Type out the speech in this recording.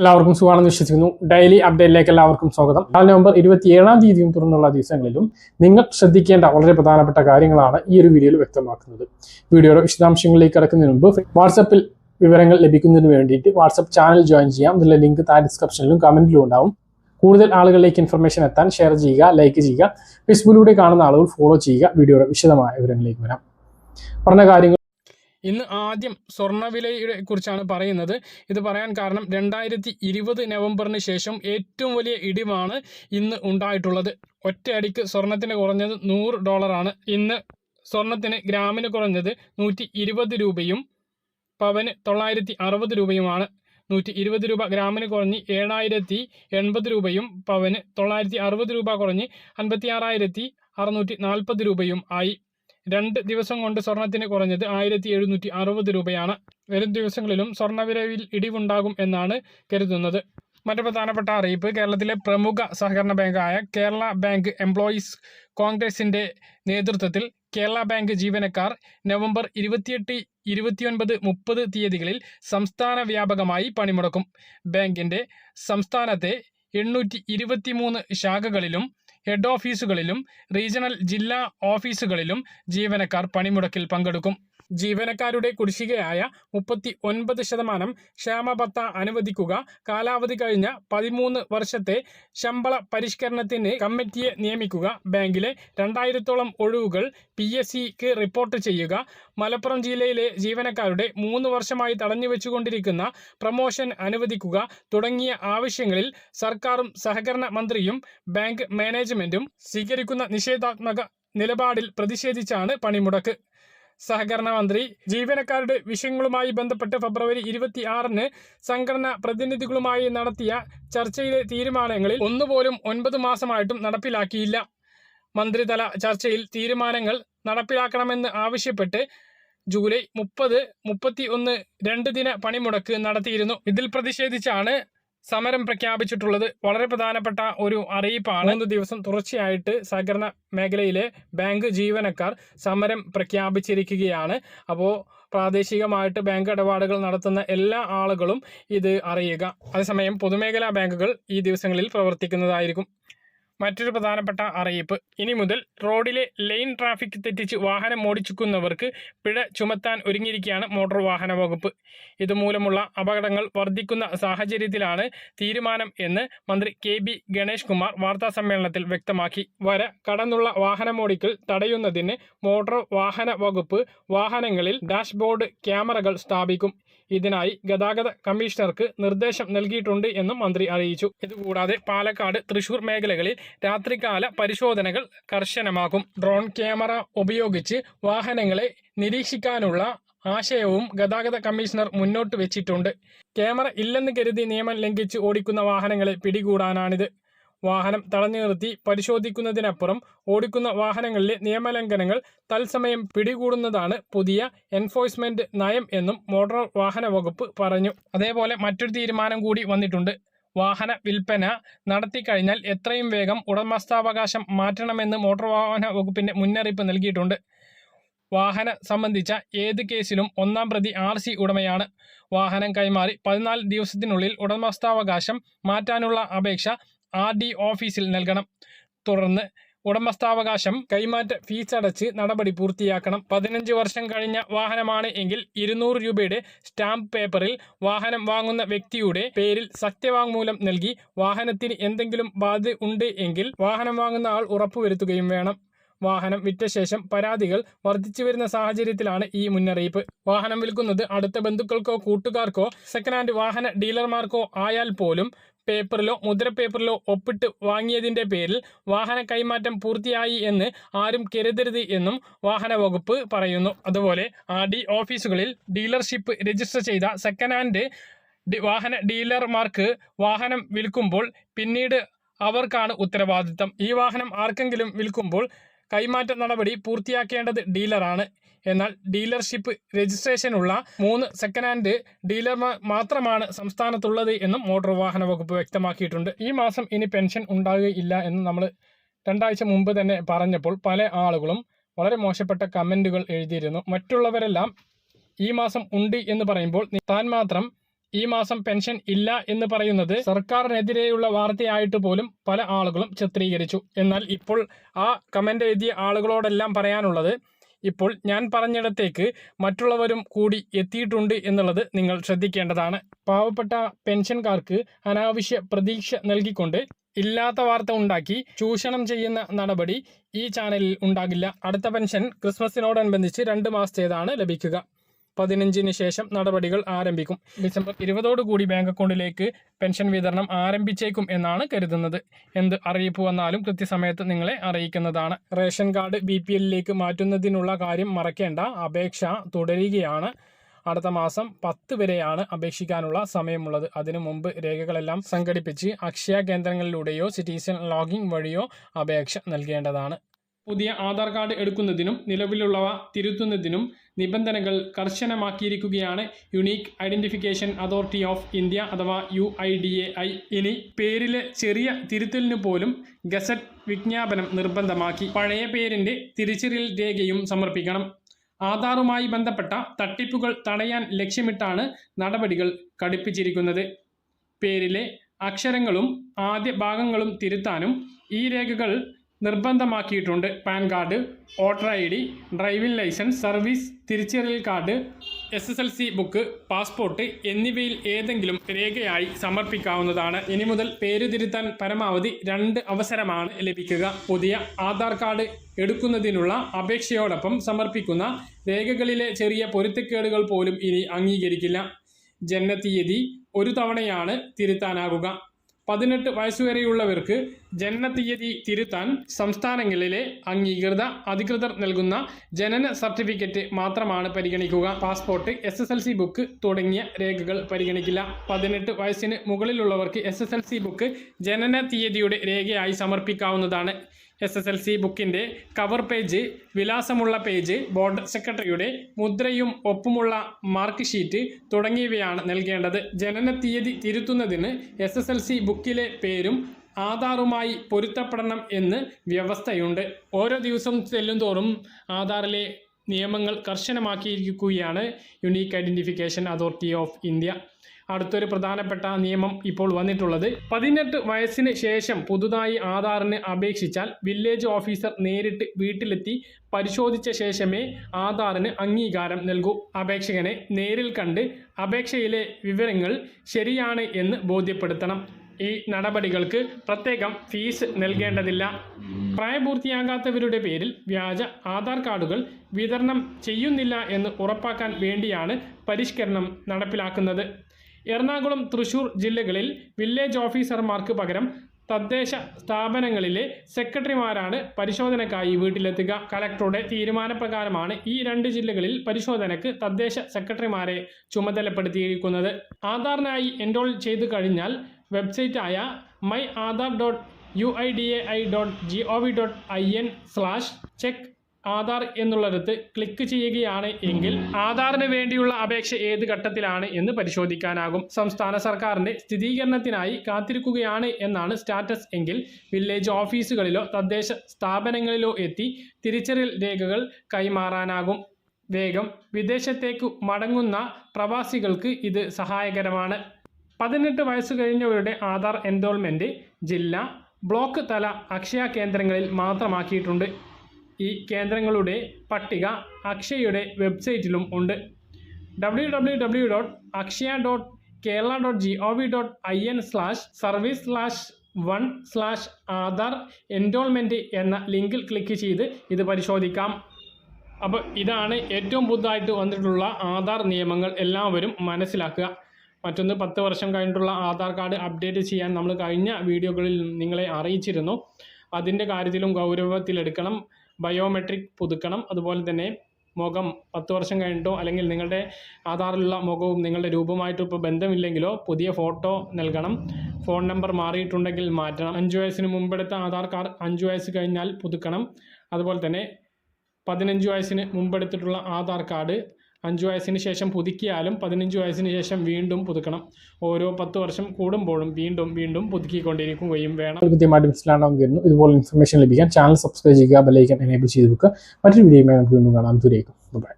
എല്ലാവർക്കും സുഖമാണെന്ന് വിശ്വസിക്കുന്നു. ഡെയിലി അപ്ഡേറ്റിലേക്ക് എല്ലാവർക്കും സ്വാഗതം. നാല് നവംബർ ഇരുപത്തിയേഴാം തീയതിയും തുടർന്നുള്ള ദിവസങ്ങളിലും നിങ്ങൾ ശ്രദ്ധിക്കേണ്ട വളരെ പ്രധാനപ്പെട്ട കാര്യങ്ങളാണ് ഈ ഒരു വീഡിയോയിൽ വ്യക്തമാക്കുന്നത്. വീഡിയോയുടെ വിശദാംശങ്ങളിലേക്ക് കിടക്കുന്നതിന് മുമ്പ് വാട്സപ്പിൽ വിവരങ്ങൾ ലഭിക്കുന്നതിന് വേണ്ടിയിട്ട് വാട്സപ്പ് ചാനൽ ജോയിൻ ചെയ്യാം. അതിലെ ലിങ്ക് താഴെ ഡിസ്ക്രിപ്ഷനിലും കമന്റിലും ഉണ്ടാവും. കൂടുതൽ ആളുകളിലേക്ക് ഇൻഫർമേഷൻ എത്താൻ ഷെയർ ചെയ്യുക ലൈക്ക് ചെയ്യുക ഫേസ്ബുക്കിലൂടെ കാണുന്ന ആളുകൾ ഫോളോ ചെയ്യുക. വീഡിയോയുടെ വിശദമായ വിവരങ്ങളിലേക്ക് വരാം. പറഞ്ഞ കാര്യങ്ങൾ ഇന്ന് ആദ്യം സ്വർണവിലയെ കുറിച്ചാണ് പറയുന്നത്. ഇത് പറയാൻ കാരണം രണ്ടായിരത്തി ഇരുപത് നവംബറിന് ശേഷം ഏറ്റവും വലിയ ഇടിവാണ് ഇന്ന് ഉണ്ടായിട്ടുള്ളത്. ഒറ്റയടിക്ക് സ്വർണത്തിന് കുറഞ്ഞത് നൂറ് ഡോളറാണ്. ഇന്ന് സ്വർണത്തിന് ഗ്രാമിന് കുറഞ്ഞത് നൂറ്റി ഇരുപത് രൂപയും പവന് തൊള്ളായിരത്തി അറുപത് രൂപയുമാണ്. നൂറ്റി ഇരുപത് രൂപ ഗ്രാമിന് കുറഞ്ഞ് ഏഴായിരത്തി എൺപത് രൂപയും പവന് തൊള്ളായിരത്തി അറുപത് രൂപ കുറഞ്ഞ് അൻപത്തി ആറായിരത്തി അറുന്നൂറ്റി നാൽപ്പത് രൂപയും ആയി. രണ്ട് ദിവസം കൊണ്ട് സ്വർണത്തിന് കുറഞ്ഞത് ആയിരത്തി എഴുന്നൂറ്റി അറുപത് രൂപയാണ്. വരും ദിവസങ്ങളിലും സ്വർണവിലയിൽ ഇടിവുണ്ടാകും എന്നാണ് കരുതുന്നത്. മറ്റു പ്രധാനപ്പെട്ട അറിയിപ്പ് കേരളത്തിലെ പ്രമുഖ സഹകരണ ബാങ്കായ കേരള ബാങ്ക് എംപ്ലോയീസ് കോൺഗ്രസിന്റെ നേതൃത്വത്തിൽ കേരള ബാങ്ക് ജീവനക്കാർ നവംബർ ഇരുപത്തിയെട്ട് ഇരുപത്തിയൊൻപത് മുപ്പത് തീയതികളിൽ സംസ്ഥാന വ്യാപകമായി പണിമുടക്കും. ബാങ്കിന്റെ സംസ്ഥാനത്തെ എണ്ണൂറ്റി ഇരുപത്തിമൂന്ന് ശാഖകളിലും ഹെഡ് ഓഫീസുകളിലും റീജിയണൽ ജില്ലാ ഓഫീസുകളിലും ജീവനക്കാർ പണിമുടക്കിൽ പങ്കെടുക്കും ജീവനക്കാരുടെ കുടിശ്ശികയായ മുപ്പത്തി ഒൻപത് ശതമാനം ക്ഷേമബത്ത അനുവദിക്കുക. കാലാവധി കഴിഞ്ഞ പതിമൂന്ന് വർഷത്തെ ശമ്പള പരിഷ്കരണത്തിന് കമ്മിറ്റിയെ നിയമിക്കുക. ബാങ്കിലെ രണ്ടായിരത്തോളം ഒഴിവുകൾ പി എസ് സിക്ക് റിപ്പോർട്ട് ചെയ്യുക. മലപ്പുറം ജില്ലയിലെ ജീവനക്കാരുടെ മൂന്ന് വർഷമായി തടഞ്ഞുവെച്ചുകൊണ്ടിരിക്കുന്ന പ്രമോഷൻ അനുവദിക്കുക. തുടങ്ങിയ ആവശ്യങ്ങളിൽ സർക്കാരും സഹകരണ മന്ത്രിയും ബാങ്ക് മാനേജ്മെന്റും സ്വീകരിക്കുന്ന നിഷേധാത്മക നിലപാടിൽ പ്രതിഷേധിച്ചാണ് പണിമുടക്ക്. സഹകരണ മന്ത്രി. ജീവനക്കാരുടെ വിഷയങ്ങളുമായി ബന്ധപ്പെട്ട് ഫെബ്രുവരി ഇരുപത്തി ആറിന് സംഘടനാ പ്രതിനിധികളുമായി നടത്തിയ ചർച്ചയിലെ തീരുമാനങ്ങളിൽ ഒന്നുപോലും ഒൻപത് മാസമായിട്ടും നടപ്പിലാക്കിയില്ല. മന്ത്രിതല ചർച്ചയിൽ തീരുമാനങ്ങൾ നടപ്പിലാക്കണമെന്ന് ആവശ്യപ്പെട്ട് ജൂലൈ മുപ്പത് മുപ്പത്തി ഒന്ന് രണ്ട് ദിന പണിമുടക്ക് നടത്തിയിരുന്നു. ഇതിൽ പ്രതിഷേധിച്ചാണ് സമരം പ്രഖ്യാപിച്ചിട്ടുള്ളത് വളരെ പ്രധാനപ്പെട്ട ഒരു അറിയിപ്പാണ്. മൂന്ന് ദിവസം തുടർച്ചയായിട്ട് സഹകരണ മേഖലയിലെ ബാങ്ക് ജീവനക്കാർ സമരം പ്രഖ്യാപിച്ചിരിക്കുകയാണ്. അപ്പോൾ പ്രാദേശികമായിട്ട് ബാങ്ക് ഇടപാടുകൾ നടത്തുന്ന എല്ലാ ആളുകളും ഇത് അറിയുക. അതേസമയം പൊതുമേഖലാ ബാങ്കുകൾ ഈ ദിവസങ്ങളിൽ പ്രവർത്തിക്കുന്നതായിരിക്കും. മറ്റൊരു പ്രധാനപ്പെട്ട അറിയിപ്പ്. ഇനി മുതൽ റോഡിലെ ലൈൻ ട്രാഫിക് തെറ്റിച്ച് വാഹനം ഓടിച്ചിക്കുന്നവർക്ക് പിഴ ചുമത്താൻ ഒരുങ്ങിയിരിക്കുകയാണ് മോട്ടോർ വാഹന വകുപ്പ്. ഇതുമൂലമുള്ള അപകടങ്ങൾ വർദ്ധിക്കുന്ന സാഹചര്യത്തിലാണ് തീരുമാനം എന്ന് മന്ത്രി കെ ബി ഗണേഷ് കുമാർ വാർത്താസമ്മേളനത്തിൽ വ്യക്തമാക്കി. വര കടന്നുള്ള വാഹനമോടിക്കൽ തടയുന്നതിന് മോട്ടോർ വാഹന വകുപ്പ് വാഹനങ്ങളിൽ ഡാഷ്ബോർഡ് ക്യാമറകൾ സ്ഥാപിക്കും. ഇതിനായി ഗതാഗത കമ്മീഷണർക്ക് നിർദ്ദേശം നൽകിയിട്ടുണ്ട് എന്നും മന്ത്രി അറിയിച്ചു. ഇതുകൂടാതെ പാലക്കാട് തൃശൂർ മേഖലകളിൽ രാത്രികാല പരിശോധനകൾ കർശനമാക്കും. ഡ്രോൺ ക്യാമറ ഉപയോഗിച്ച് വാഹനങ്ങളെ നിരീക്ഷിക്കാനുള്ള ആശയവും ഗതാഗത കമ്മീഷണർ മുന്നോട്ട് വെച്ചിട്ടുണ്ട്. ക്യാമറ ഇല്ലെന്ന് കരുതി നിയമം ലംഘിച്ച് ഓടിക്കുന്ന വാഹനങ്ങളെ പിടികൂടാനാണിത്. വാഹനം തടഞ്ഞു നിർത്തി പരിശോധിക്കുന്നതിനപ്പുറം ഓടിക്കുന്ന വാഹനങ്ങളിലെ നിയമലംഘനങ്ങൾ തത്സമയം പിടികൂടുന്നതാണ് പുതിയ എൻഫോഴ്സ്മെന്റ് നയം എന്നും മോട്ടോർ വാഹന വകുപ്പ് പറഞ്ഞു. അതേപോലെ മറ്റൊരു തീരുമാനം കൂടി വന്നിട്ടുണ്ട്. വാഹന വിൽപ്പന നടത്തിക്കഴിഞ്ഞാൽ എത്രയും വേഗം ഉടമസ്ഥാവകാശം മാറ്റണമെന്ന് മോട്ടോർ വാഹന വകുപ്പിന്റെ മുന്നറിയിപ്പ് നൽകിയിട്ടുണ്ട്. വാഹന സംബന്ധിച്ച ഏത് കേസിലും ഒന്നാം പ്രതി ആർ സി ഉടമയാണ്. വാഹനം കൈമാറി പതിനാല് ദിവസത്തിനുള്ളിൽ ഉടമസ്ഥാവകാശം മാറ്റാനുള്ള അപേക്ഷ ആർ ഡി ഓഫീസിൽ നൽകണം. തുടർന്ന് ഉടമസ്ഥാവകാശം കൈമാറ്റ ഫീസ് അടച്ച് നടപടി പൂർത്തിയാക്കണം. പതിനഞ്ച് വർഷം കഴിഞ്ഞ വാഹനമാണ് എങ്കിൽ ഇരുന്നൂറ് രൂപയുടെ സ്റ്റാമ്പ് പേപ്പറിൽ വാഹനം വാങ്ങുന്ന വ്യക്തിയുടെ പേരിൽ സത്യവാങ്മൂലം നൽകി വാഹനത്തിന് എന്തെങ്കിലും ബാധ്യത ഉണ്ട് എങ്കിൽ വാഹനം വാങ്ങുന്ന ആൾ ഉറപ്പുവരുത്തുകയും വേണം. വാഹനം വിറ്റ ശേഷം പരാതികൾ വർദ്ധിച്ചു വരുന്ന സാഹചര്യത്തിലാണ് ഈ മുന്നറിയിപ്പ്. വാഹനം വിൽക്കുന്നത് അടുത്ത ബന്ധുക്കൾക്കോ കൂട്ടുകാർക്കോ സെക്കൻഡ് ഹാൻഡ് വാഹന ഡീലർമാർക്കോ ആയാൽ പോലും പേപ്പറിലോ മുദ്ര പേപ്പറിലോ ഒപ്പിട്ട് വാങ്ങിയതിന്റെ പേരിൽ വാഹന കൈമാറ്റം പൂർത്തിയായി എന്ന് ആരും കരുതരുത് എന്നും വാഹന വകുപ്പ് പറയുന്നു. അതുപോലെ ആർ ഡി ഓഫീസുകളിൽ ഡീലർഷിപ്പ് രജിസ്റ്റർ ചെയ്ത സെക്കൻഡ് ഹാൻഡ് വാഹന ഡീലർമാർക്ക് വാഹനം വിൽക്കുമ്പോൾ പിന്നീട് അവർക്കാണ് ഉത്തരവാദിത്തം. ഈ വാഹനം ആർക്കെങ്കിലും വിൽക്കുമ്പോൾ കൈമാറ്റ നടപടി പൂർത്തിയാക്കേണ്ടത് ഡീലറാണ്. എന്നാൽ ഡീലർഷിപ്പ് രജിസ്ട്രേഷനുള്ള മൂന്ന് സെക്കൻഡ് ഹാൻഡ് ഡീലർമാർ മാത്രമാണ് സംസ്ഥാനത്തുള്ളത് എന്നും മോട്ടോർ വാഹന വകുപ്പ് വ്യക്തമാക്കിയിട്ടുണ്ട്. ഈ മാസം ഇനി പെൻഷൻ ഉണ്ടാകുകയില്ല എന്ന് നമ്മൾ രണ്ടാഴ്ച മുമ്പ് തന്നെ പറഞ്ഞപ്പോൾ പല ആളുകളും വളരെ മോശപ്പെട്ട കമന്റുകൾ എഴുതിയിരുന്നു. മറ്റുള്ളവരെല്ലാം ഈ മാസം ഉണ്ട് എന്ന് പറയുമ്പോൾ താൻ മാത്രം ഈ മാസം പെൻഷൻ ഇല്ല എന്ന് പറയുന്നത് സർക്കാരിനെതിരെയുള്ള വാർത്തയായിട്ട് പോലും പല ആളുകളും ചിത്രീകരിച്ചു. എന്നാൽ ഇപ്പോൾ ആ കമന്റ് എഴുതിയ ആളുകളോടെല്ലാം പറയാനുള്ളത് ഇപ്പോൾ ഞാൻ പറഞ്ഞിടത്തേക്ക് മറ്റുള്ളവരും കൂടി എത്തിയിട്ടുണ്ട് എന്നുള്ളത് നിങ്ങൾ ശ്രദ്ധിക്കേണ്ടതാണ്. പാവപ്പെട്ട പെൻഷൻകാർക്ക് അനാവശ്യ പ്രതീക്ഷ നൽകിക്കൊണ്ട് ഇല്ലാത്ത വാർത്ത ഉണ്ടാക്കി ചൂഷണം ചെയ്യുന്ന നടപടി ഈ ചാനലിൽ ഉണ്ടാകില്ല. അടുത്ത പെൻഷൻ ക്രിസ്മസിനോടനുബന്ധിച്ച് രണ്ട് മാസത്തേതാണ് ലഭിക്കുക. പതിനഞ്ചിന് ശേഷം നടപടികൾ ആരംഭിക്കും. ഡിസംബർ ഇരുപതോടു കൂടി ബാങ്ക് അക്കൗണ്ടിലേക്ക് പെൻഷൻ വിതരണം ആരംഭിച്ചേക്കും എന്നാണ് കരുതുന്നത്. എന്ത് അറിയിപ്പ് വന്നാലും കൃത്യസമയത്ത് നിങ്ങളെ അറിയിക്കുന്നതാണ്. റേഷൻ കാർഡ് ബി പി എല്ലിലേക്ക് മാറ്റുന്നതിനുള്ള കാര്യം മറക്കേണ്ട അപേക്ഷ തുടരുകയാണ്. അടുത്ത മാസം പത്ത് വരെയാണ് അപേക്ഷിക്കാനുള്ള സമയമുള്ളത്. അതിനു മുമ്പ് രേഖകളെല്ലാം സംഘടിപ്പിച്ച് അക്ഷയ കേന്ദ്രങ്ങളിലൂടെയോ സിറ്റിസൺ ലോഗിംഗ് വഴിയോ അപേക്ഷ നൽകേണ്ടതാണ്. പുതിയ ആധാർ കാർഡ് എടുക്കുന്നതിനും നിലവിലുള്ളവ തിരുത്തുന്നതിനും നിബന്ധനകൾ കർശനമാക്കിയിരിക്കുകയാണ്. Unique identification authority of India അഥവാ U I D A I ഇനി പേരിലെ ചെറിയ തിരുത്തലിന് പോലും ഗസറ്റ് വിജ്ഞാപനം നിർബന്ധമാക്കി. പഴയ പേരിന്റെ തിരിച്ചറിയൽ രേഖയും സമർപ്പിക്കണം. ആധാറുമായി ബന്ധപ്പെട്ട തട്ടിപ്പുകൾ തടയാൻ ലക്ഷ്യമിട്ടാണ് നടപടികൾ കടുപ്പിച്ചിരിക്കുന്നത്. പേരിലെ അക്ഷരങ്ങളും ആദ്യ ഭാഗങ്ങളും തിരുത്താനും ഈ രേഖകൾ നിർബന്ധമാക്കിയിട്ടുണ്ട്. PAN card voter I D driving licence service തിരിച്ചറിയൽ card S S L C book passport എന്നിവയിൽ ഏതെങ്കിലും രേഖയായി സമർപ്പിക്കാവുന്നതാണ്. ഇനി മുതൽ പേര് തിരുത്താൻ പരമാവധി രണ്ട് അവസരമാണ് ലഭിക്കുക. പുതിയ ആധാർ കാർഡ് എടുക്കുന്നതിനുള്ള അപേക്ഷയോടൊപ്പം സമർപ്പിക്കുന്ന രേഖകളിലെ ചെറിയ പൊരുത്തക്കേടുകൾ പോലും ഇനി അംഗീകരിക്കില്ല. ജനനത്തീയതി ഒരു തവണയാണ് തിരുത്താനാകുക. പതിനെട്ട് വയസ്സുവരെയുള്ളവർക്ക് ജനനത്തീയതി തിരുത്താൻ സംസ്ഥാനങ്ങളിലെ അംഗീകൃത അധികൃതർ നൽകുന്ന ജനന സർട്ടിഫിക്കറ്റ് മാത്രമാണ് പരിഗണിക്കുക. Passport S S L C book തുടങ്ങിയ രേഖകൾ പരിഗണിക്കില്ല. പതിനെട്ട് വയസ്സിന് മുകളിലുള്ളവർക്ക് S S L C book ജനന തീയതിയുടെ രേഖയായി സമർപ്പിക്കാവുന്നതാണ്. എസ് എസ് എൽ സി ബുക്കിന്റെ കവർ പേജ് വിലാസമുള്ള പേജ് ബോർഡ് സെക്രട്ടറിയുടെ മുദ്രയും ഒപ്പുമുള്ള മാർക്ക് ഷീറ്റ് തുടങ്ങിയവയാണ് നൽകേണ്ടത്. ജനന തീയതി തിരുത്തുന്നതിന് എസ് എസ് എൽ സി ബുക്കിലെ പേരും ആധാറുമായി പൊരുത്തപ്പെടണം എന്ന് വ്യവസ്ഥയുണ്ട്. ഓരോ ദിവസം ചെല്ലുന്തോറും ആധാറിലെ നിയമങ്ങൾ കർശനമാക്കിയിരിക്കുകയാണ് unique identification authority of India അടുത്തൊരു പ്രധാനപ്പെട്ട നിയമം ഇപ്പോൾ വന്നിട്ടുള്ളത്. പതിനെട്ട് വയസ്സിന് ശേഷം പുതുതായി ആധാറിന് അപേക്ഷിച്ചാൽ വില്ലേജ് ഓഫീസർ നേരിട്ട് വീട്ടിലെത്തി പരിശോധിച്ച ശേഷമേ ആധാറിന് അംഗീകാരം നൽകൂ. അപേക്ഷകനെ നേരിൽ കണ്ട് അപേക്ഷയിലെ വിവരങ്ങൾ ശരിയാണ് എന്ന് ബോധ്യപ്പെടുത്തണം. ഈ നടപടികൾക്ക് പ്രത്യേകം ഫീസ് നൽകേണ്ടതില്ല. പ്രായപൂർത്തിയാകാത്തവരുടെ പേരിൽ വ്യാജ ആധാർ കാർഡുകൾ വിതരണം ചെയ്യുന്നില്ല എന്ന് ഉറപ്പാക്കാൻ വേണ്ടിയാണ് പരിഷ്കരണം നടപ്പിലാക്കുന്നത്. എറണാകുളം തൃശൂർ ജില്ലകളിൽ വില്ലേജ് ഓഫീസർമാർക്ക് പകരം തദ്ദേശ സ്ഥാപനങ്ങളിലെ സെക്രട്ടറിമാരാണ് പരിശോധനക്കായി വീട്ടിലെത്തുക. കലക്ടറുടെ തീരുമാനപ്രകാരമാണ് ഈ രണ്ട് ജില്ലകളിൽ പരിശോധനക്ക് തദ്ദേശ സെക്രട്ടറിമാരെ ചുമതലപ്പെടുത്തിയിരിക്കുന്നത്. ആധാറിനായി എൻറോൾ ചെയ്തു കഴിഞ്ഞാൽ വെബ്സൈറ്റായ my Aadhaar dot U I D A I dot G O V dot I N slash check Aadhaar എന്നുള്ളിടത്ത് ക്ലിക്ക് ചെയ്യുകയാണ് എങ്കിൽ ആധാറിന് വേണ്ടിയുള്ള അപേക്ഷ ഏത് ഘട്ടത്തിലാണ് എന്ന് പരിശോധിക്കാനാകും. സംസ്ഥാന സർക്കാരിന്റെ സ്ഥിരീകരണത്തിനായി കാത്തിരിക്കുകയാണ് എന്നാണ് സ്റ്റാറ്റസ് എങ്കിൽ വില്ലേജ് ഓഫീസുകളിലോ തദ്ദേശ സ്ഥാപനങ്ങളിലോ എത്തി തിരിച്ചറിയൽ രേഖകൾ കൈമാറാനാകും. വേഗം വിദേശത്തേക്ക് മടങ്ങുന്ന പ്രവാസികൾക്ക് ഇത് സഹായകരമാണ്. പതിനെട്ട് വയസ്സ് കഴിഞ്ഞവരുടെ ആധാർ എൻറോൾമെന്റ് ജില്ല ബ്ലോക്ക് തല അക്ഷയ കേന്ദ്രങ്ങളിൽ മാത്രമാക്കിയിട്ടുണ്ട്. ഈ കേന്ദ്രങ്ങളുടെ പട്ടിക അക്ഷയയുടെ വെബ്സൈറ്റിലും ഉണ്ട്. W W W dot Akshaya dot Kerala dot G O V dot I N slash service slash one slash Aadhaar enrolment എന്ന ലിങ്കിൽ ക്ലിക്ക് ചെയ്ത് ഇത് പരിശോധിക്കാം. അപ്പോൾ ഇതാണ് ഏറ്റവും പുതുതായിട്ട് വന്നിട്ടുള്ള ആധാർ നിയമങ്ങൾ എല്ലാവരും മനസ്സിലാക്കുക. മറ്റൊന്ന് പത്ത് വർഷം കഴിഞ്ഞിട്ടുള്ള ആധാർ കാർഡ് അപ്ഡേറ്റ് ചെയ്യാൻ നമ്മൾ കഴിഞ്ഞ വീഡിയോകളിൽ നിങ്ങളെ അറിയിച്ചിരുന്നു. അതിന്റെ കാര്യത്തിലും ഗൗരവത്തിലെടുക്കണം. ബയോമെട്രിക് പുതുക്കണം. അതുപോലെ തന്നെ മുഖം പത്ത് വർഷം കഴിഞ്ഞിട്ടോ അല്ലെങ്കിൽ നിങ്ങളുടെ ആധാറിലുള്ള മുഖവും നിങ്ങളുടെ രൂപമായിട്ടും ഇപ്പോൾ ബന്ധമില്ലെങ്കിലോ പുതിയ ഫോട്ടോ നൽകണം. ഫോൺ നമ്പർ മാറിയിട്ടുണ്ടെങ്കിൽ മാറ്റണം. അഞ്ച് വയസ്സിന് മുമ്പെടുത്ത ആധാർ കാർഡ് അഞ്ച് വയസ്സ് കഴിഞ്ഞാൽ പുതുക്കണം. അതുപോലെ തന്നെ പതിനഞ്ച് വയസ്സിന് മുമ്പെടുത്തിട്ടുള്ള ആധാർ കാർഡ് അഞ്ച് വയസ്സിന് ശേഷം പുതുക്കിയാലും പതിനഞ്ച് വയസ്സിന് ശേഷം വീണ്ടും പുതുക്കണം. ഓരോ പത്ത് വർഷം കൂടുമ്പോഴും വീണ്ടും വീണ്ടും പുതുക്കിക്കൊണ്ടിരിക്കുകയും വേണം. കൃത്യമായിട്ട് മനസ്സിലാണെന്ന് കരുതുന്നു ഇതുപോലെ ഇൻഫർമേഷൻ ലഭിക്കാൻ ചാനൽ സബ്സ്ക്രൈബ് ചെയ്യുക ബെല്ലൈക്കൻ എനേബിൾ ചെയ്ത് വെക്കുക. മറ്റൊരു വീഡിയോയുമായി നമുക്ക് വീണ്ടും കാണാം. ദൂരേക്കും ബൈ